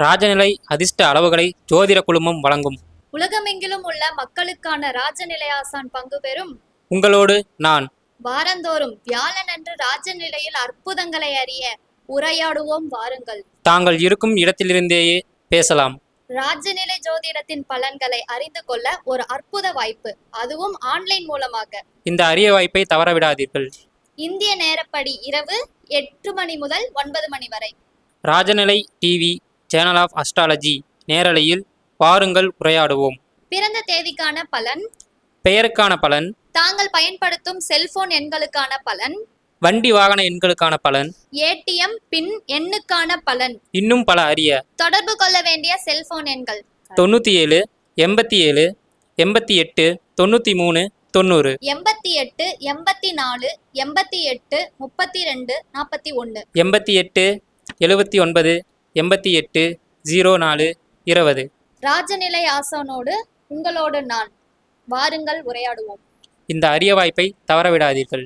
ராஜநிலை அதிர்ஷ்ட அளவுகளை ஜோதிட குழுமம் வழங்கும். உலகமெங்கிலும் உள்ள மக்களுக்கான ராஜநிலை ஆசான் பங்கு பெறும். உங்களோடு நான். வாரந்தோறும் வியாழனன்று ராஜநிலையில் அற்புதங்களை அறிய உரையாடுவோம் வாருங்கள். தாங்கள் இருக்கும் இடத்திலிருந்தேயே பேசலாம். ராஜநிலை ஜோதிடத்தின் பலன்களை அறிந்து கொள்ள ஒரு அற்புத வாய்ப்பு. அதுவும் ஆன்லைன் மூலமாக. இந்த அரிய வாய்ப்பை தவறவிடாதீர்கள். இந்திய நேரப்படி இரவு எட்டு மணி முதல் ஒன்பது மணி வரை. Rajanilai TV channel of astrology நேரலையில் வாருங்கள் உரையாடுவோம். பிறந்த தேதிக்கான பலன்? பெயருக்கான பலன்? தாங்கள் பயன்படுத்தும் செல்போன் எண்களுக்கான பலன்? வண்டி வாகன எண்களுக்கான பலன்? ஏடிஎம் பின் எண்ணுக்கான பலன்? இன்னும் பல அரிய. தொடர்பு கொள்ள வேண்டிய செல்போன் எண்கள். தொண்ணூற்றி ஏழு எண்பத்தி ஏழு எண்பத்தி எட்டு தொண்ணூற்றி மூணு தொண்ணூறு. எண்பத்தி எட்டு எண்பத்தி நாலு எண்பத்தி எட்டு முப்பத்தி ரெண்டு நாற்பத்தி ஒன்று எண்பத்தி எட்டு எழுபத்தி ஒன்பது எண்பத்தி எட்டு ஜீரோ நாலு இருபது. ராஜநிலை ஆசானோடு உங்களோடு நான் வாருங்கள் உரையாடுவோம். இந்த அரிய வாய்ப்பை தவறவிடாதீர்கள்.